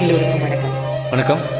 எல்லோருக்கும் வணக்கம். வணக்கம்.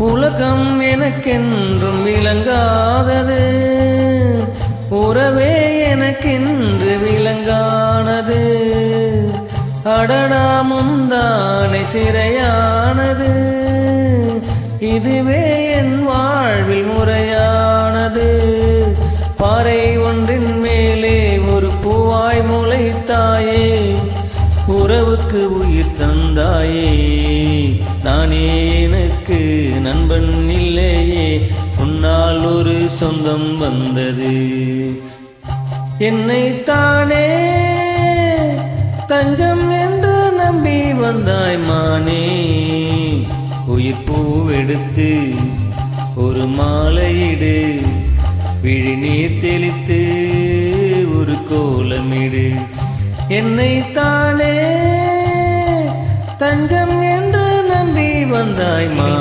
உலகம் எனக்கென்றும் விளங்காதது. உறவே எனக்கென்று விளங்கானது. அடடாமும் தானே சிறையானது. இதுவே என் வாழ்வில் உறவுக்கு உயிர் தந்தாயே. நானே எனக்கு நண்பன் இல்லையே. உன்னால் ஒரு சொந்தம் வந்தது. என்னை தானே தஞ்சம் என்று நம்பி வந்தாய் மானே. உயிர் பூவெடுத்து ஒரு மாலையிடு. விழி நீர் தெளித்து ஒரு கோலமிடு. என்னை தானே என்று நம்பி வந்தாய் மானே